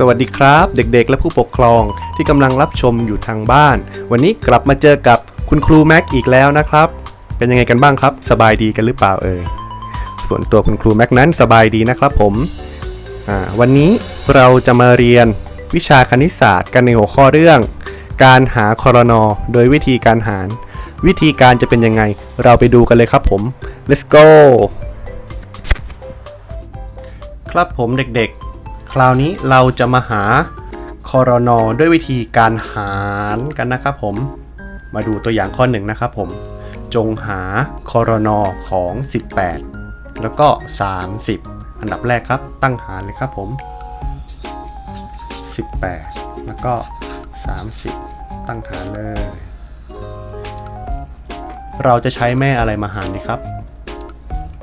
สวัสดีครับ เด็กๆ และผู้ปกครองที่กำลังรับชมอยู่ทางบ้าน วันนี้กลับมาเจอกับคุณครูแม็กอีกแล้วนะครับ เป็นยังไงกันบ้างครับ สบายดีกันหรือเปล่าเอ่ยส่วนตัวคุณครูแม็กนั้นสบายดีนะครับผมวันนี้เราจะมาเรียนวิชาคณิตศาสตร์กันในหัวข้อเรื่อง การหาคอรนอโดยวิธีการหาร วิธีการจะเป็นยังไง เราไปดูกันเลยครับผม let's go ครับผมเด็กๆ ราวนี้เราจะมาหาคอรนอด้วยวิธีการหารกันนะครับผม มาดูตัวอย่างข้อหนึ่งนะครับผม จงหาคอรนอของ 18 แล้วก็ 30 อันดับแรกครับ ตั้งหารเลยครับผม 18 แล้วก็ 30 ตั้งหารเลย เราจะใช้แม่อะไรมาหารดีครับ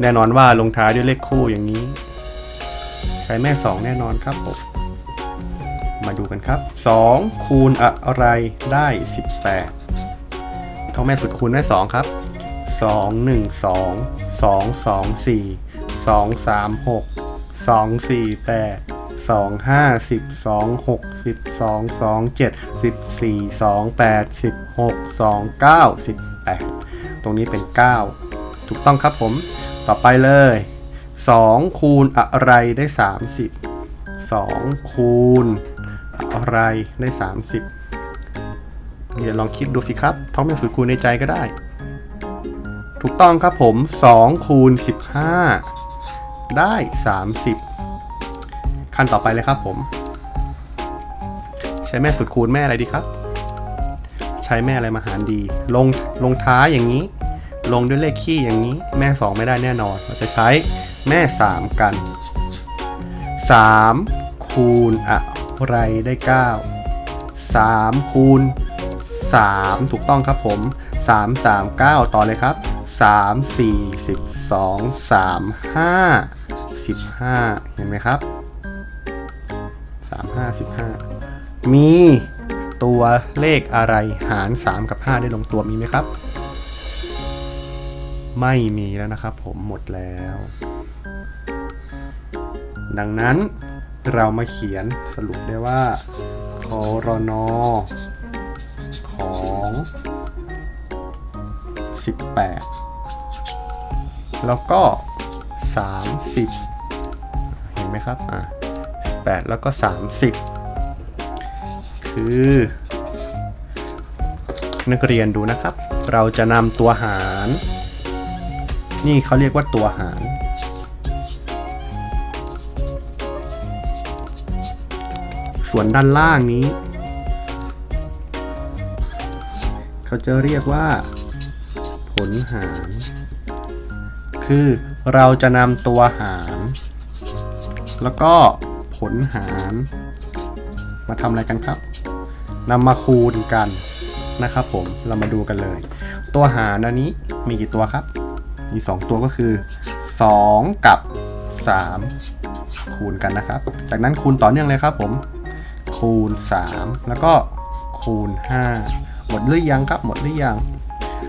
แน่นอนว่าลงท้ายด้วยเลขคู่อย่างนี้ ใช้แม่2แน่นอนครับผมมาดูกันครับ2คูณอะไรได้ 18เท่าแม่สุดคูณได้2ครับ 2 1 2 2 2 4 2 3 6 2 4 8 2 5 10 2 6 12 2 7 14 2 8 16 2 9 18 ตรงนี้เป็น 9 ถูกต้องครับผม ต่อไปเลย 2 คูณอะไรได้ 30 2 คูณอะไรได้ 30 เดี๋ยวลองคิดดูสิครับท้องแม่สุดคูณในใจก็ได้ ถูกต้องครับผม 2 คูณ 15 ได้ 30 ขั้นต่อไปเลยครับผม ใช้แม่สุดคูณแม่อะไรดีครับ ใช้แม่อะไรมาหารดี ลงลงท้ายอย่างนี้ลงด้วยเลขคี่อย่างนี้แม่ 2 ไม่ได้แน่นอน เราจะใช้ แม่ 3 กัน 3 คูณอะไรได้ 9 3 คูณ 3 ถูกต้องครับผม 3 3 9 ต่อเลยครับ 3 4 12 3 5 15 เห็นไหมครับ 3 5 15 มีตัวเลขอะไรหาร 3 กับ 5 ได้ลงตัวมีไหมครับ ไม่มีแล้วนะครับผมหมดแล้ว ดังนั้นเรามาเขียนสรุปได้ว่าคอรนอของ 18 แล้วก็ 30 เห็นไหมครับอะ8แล้วก็ 30 คือ นักเรียนดูนะครับ เราจะนำตัวหาร นี่เขาเรียกว่าตัวหาร ส่วนด้านล่างนี้ เขาจะเรียกว่า ผลหาร คือเราจะนำตัวหาร แล้วก็ผลหาร มาทำอะไรกันครับนำมาคูณกันนะครับผมเรามาดูกันเลย ตัวหารอันนี้มีกี่ตัวครับ มี 2 ตัวก็คือ 2 กับ 3 คูณกันนะครับ จากนั้นคูณต่อเนื่องเลยครับผม คูณ 3 แล้วก็คูณ 5 หมดหรือยังครับ หมดหรือยัง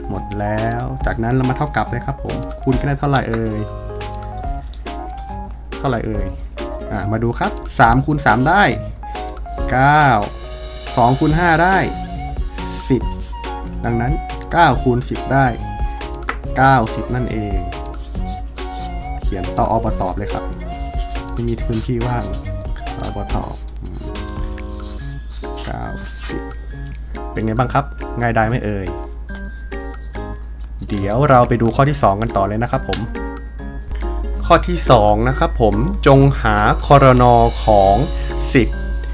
หมดแล้ว จากนั้นเรามาเท่ากับเลยครับผม คูณกันได้เท่าไหร่เอ่ย เท่าไหร่เอ่ย อ่า มาดูครับ3คูณ3ได้ 9 2คูณ5ได้ 10 ดังนั้น9คูณ10 ได้ 90 นั่นเอง เขียนต่ออบตอบเลยครับ ไม่มีพื้นที่ว่างอบตอบ เป็นไงบ้างครับ ง่ายได้ไหมเอ่ย เดี๋ยวเราไปดูข้อที่ 2 กันต่อเลยนะครับผม ข้อที่ 2 นะครับผมจงหาคอรนอของ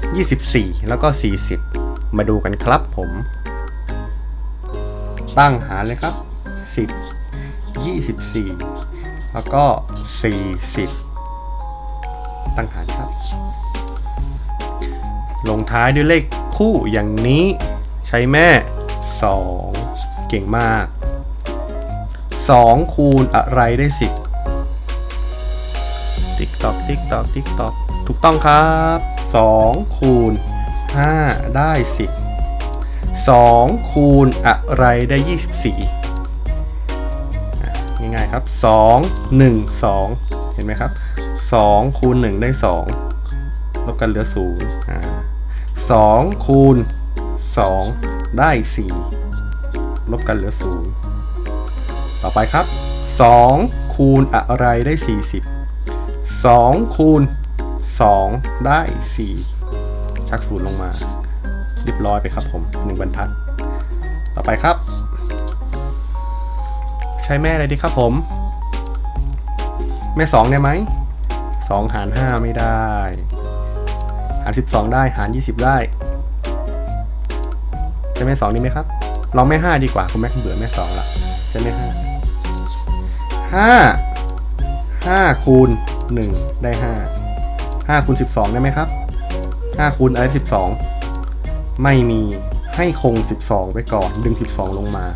10 24 แล้วก็ 40 มาดูกันครับผม ตั้งหารเลยครับ 10 24 แล้วก็ 40 ตั้งหารครับลงท้ายด้วยเลขคู่อย่างนี้ ใช้แม่ 2 เก่งมาก 2 คูณอะไรได้ 10 ติ๊กตอกติ๊กตอกติ๊กตอกถูกต้องครับ 2 คูณ 5 ได้ 10 2 คูณอะไรได้ 24อ่ง่ายๆครับ 2 1 2 เห็นไหมครับ 2 คูณ 1 ได้ 2 ลบกันเหลือศูนย์อ่าสองคูณ สองได้สี่ลบกันเหลือศูนย์ต่อไปครับสองคูณอะไรได้สี่สิบสองคูณสองได้สี่ชักศูนย์ลงมา เรียบร้อยไปครับผมหนึ่งบรรทัด ต่อไปครับ ใช้แม่อะไรดีครับผม แม่สองได้ไหมสองหารห้าไม่ได้ หารสิบสองได้ หารยี่สิบได้ ใช่แม่สองดีไหมครับลองแม่ห้าดีกว่าคุณแม่เบื่อแม่สองละใช่แม่ห้าห้าห้าคูณหนึ่งได้ห้าห้าคูณสิบสองได้ไหมครับห้าคูณอะไรสิบสองไม่มีให้คงสิบสองไว้ก่อน ดึงสิบสองลงมา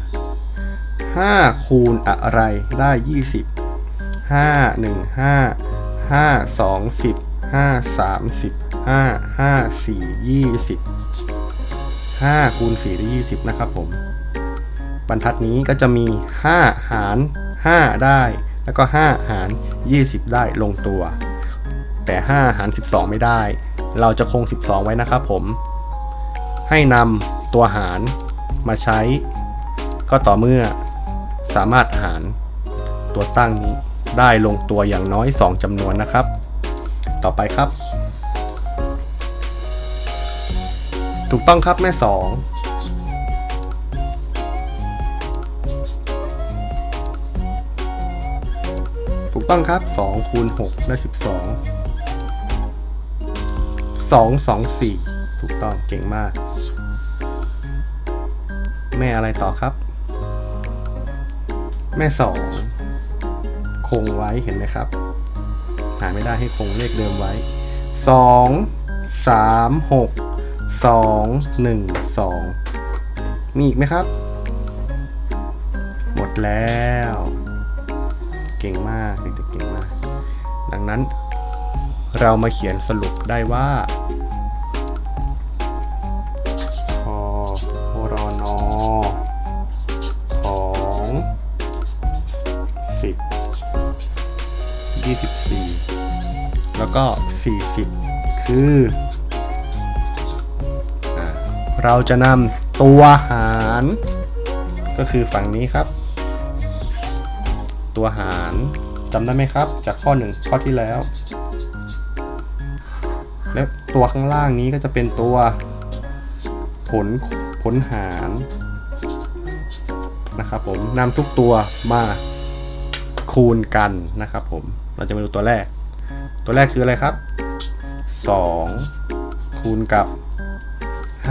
5 คูณอะไรได้ 20 5 1 5 5 2 10 5 3 10 5 5 4 20 5คูณ4ได้ 20 นะครับผม บรรทัดนี้ก็จะมี 5 หาร 5 ได้ แล้วก็ 5 หาร 20 ได้ลงตัว แต่ 5 หาร 12 ไม่ได้ เราจะคง 12 ไว้นะครับผม ให้นำตัวหารมาใช้ ก็ต่อเมื่อสามารถหารตัวตั้งนี้ได้ลงตัวอย่างน้อย 2จำนวนนะครับ ต่อไปครับ ถูกต้องครับแม่2ถูกต้องครับ2คูณ6ได้ 12 2 2 4 ถูกต้องเก่งมาก แม่อะไรต่อครับ แม่สองคงไว้เห็นไหมครับ หาไม่ได้ให้คงเลขเดิมไว้สอง สามหกสองหนึ่งสองมีอีกไหมครับ หมดแล้ว เก่งมากเด็กๆเก่งมาก ดังนั้นเรามาเขียนสรุปได้ว่าพอรอนอของสิบยี่สิบสี่แล้วก็สี่สิบคือ เราจะนำตัวหาร ก็คือฝั่งนี้ครับ ตัวหารจำได้ไหมครับ จากข้อหนึ่งข้อที่แล้ว และตัวข้างล่างนี้ก็จะเป็นตัวผลผลหารนะครับผมนำทุกตัวมาคูณกันนะครับผมเราจะมาดูตัวแรก ตัวแรกคืออะไรครับ 2 คูณกับ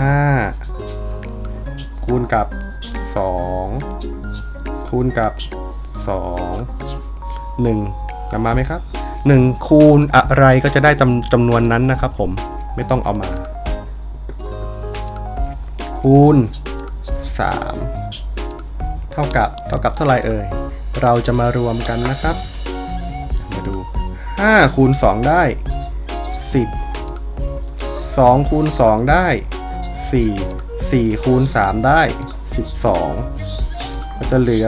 5 คูณกับ 2 คูณกับ 2 1นำมาไหมครับ 1 คูณอะไรก็จะได้จำจำนวนนั้นนะครับผมไม่ต้องเอามา คูณ 3 เท่ากับเท่ากับเท่าไรเอ่ย เราจะมารวมกันนะครับ มาดู 5 คูณ 2 ได้ 10 2 คูณ 2 ได้ 4 4คูณ3ได้ 12 ก็จะเหลือ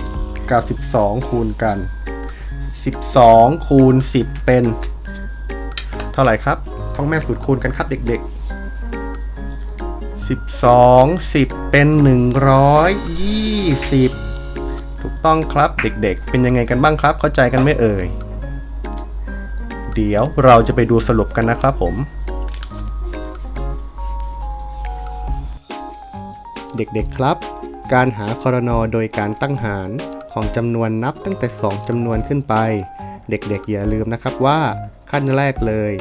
10 กับ 12 คูณกัน 12 คูณ 10 เป็น เท่าไหร่ครับท่องแม่สูตรคูณกันครับเด็กๆ12 10 เป็น 120 ถูกต้องครับเด็กๆ เป็นยังไงกันบ้างครับ เข้าใจกันไหมเอ่ย เดี๋ยวเราจะไปดูสรุปกันนะครับผม เด็กๆครับ การหาคอรนอโดยการตั้งหารของจำนวนนับตั้งแต่ 2จำนวนขึ้นไป เด็กๆอย่าลืมนะครับว่า ขั้นแรกเลย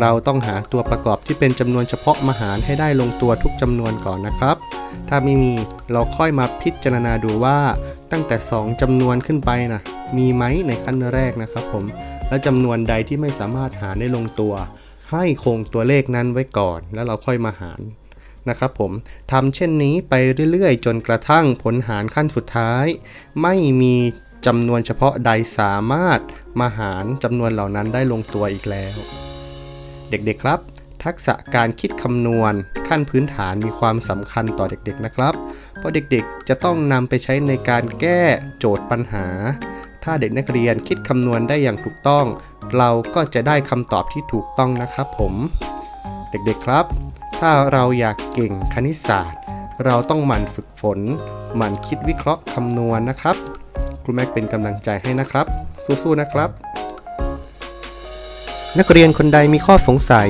เราต้องหาตัวประกอบที่เป็นจำนวนเฉพาะมาหารให้ได้ลงตัวทุกจำนวนก่อนนะครับ ถ้าไม่มีเราค่อยมาพิจารณาดูว่าตั้งแต่ 2จำนวนขึ้นไปนะมีไหมในขั้นแรกนะครับผม และจำนวนใดที่ไม่สามารถหาได้ลงตัว ให้คงตัวเลขนั้นไว้ก่อน แล้วเราค่อยมาหาร นะครับผมทำเช่นนี้ไปเรื่อยๆ จนกระทั่งผลหารขั้นสุดท้าย ไม่มีจำนวนเฉพาะใดสามารถมาหารจำนวนเหล่านั้นได้ลงตัวอีกแล้ว เด็กๆครับ ทักษะการคิดคำนวณ ขั้นพื้นฐานมีความสำคัญต่อเด็กๆนะครับ เพราะเด็กๆจะต้องนำไปใช้ในการแก้โจทย์ปัญหา ถ้าเด็กนักเรียนคิดคำนวณได้อย่างถูกต้อง เราก็จะได้คำตอบที่ถูกต้องนะครับผม เด็กๆครับ ถ้าเราอยากเก่งคณิตศาสตร์ เราต้องหมั่นฝึกฝน หมั่นคิดวิเคราะห์คำนวณนะครับ ครูแม็กเป็นกำลังใจให้นะครับ สู้ๆนะครับ นักเรียนคนใดมีข้อสงสัย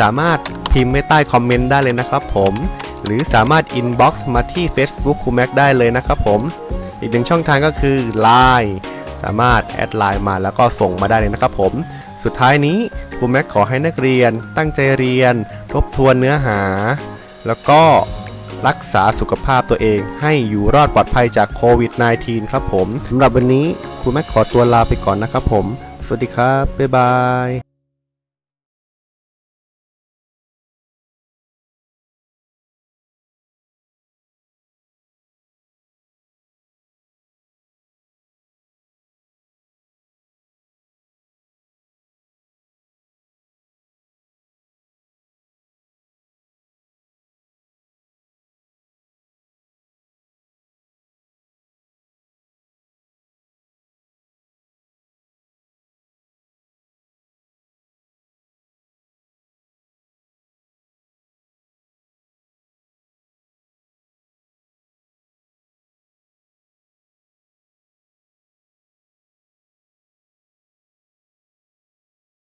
สามารถพิมพ์ไว้ใต้คอมเมนต์ได้เลยนะครับผม หรือสามารถอินบ็อกซ์มาที่ Facebook ครูแม็กได้เลยนะครับผม อีกหนึ่งช่องทางก็คือ Line สามารถแอดไลน์มาแล้วก็ส่งมาได้เลยนะครับผม สุดท้ายนี้ครูแม็กขอให้นักเรียนตั้งใจเรียน ทบทวนเนื้อหา แล้วก็รักษาสุขภาพตัวเองให้อยู่รอดปลอดภัยจากโควิด -19 ครับผมสำหรับวันนี้ครูแม็กขอตัวลาไปก่อนนะครับผม สวัสดีครับ บ๊ายบาย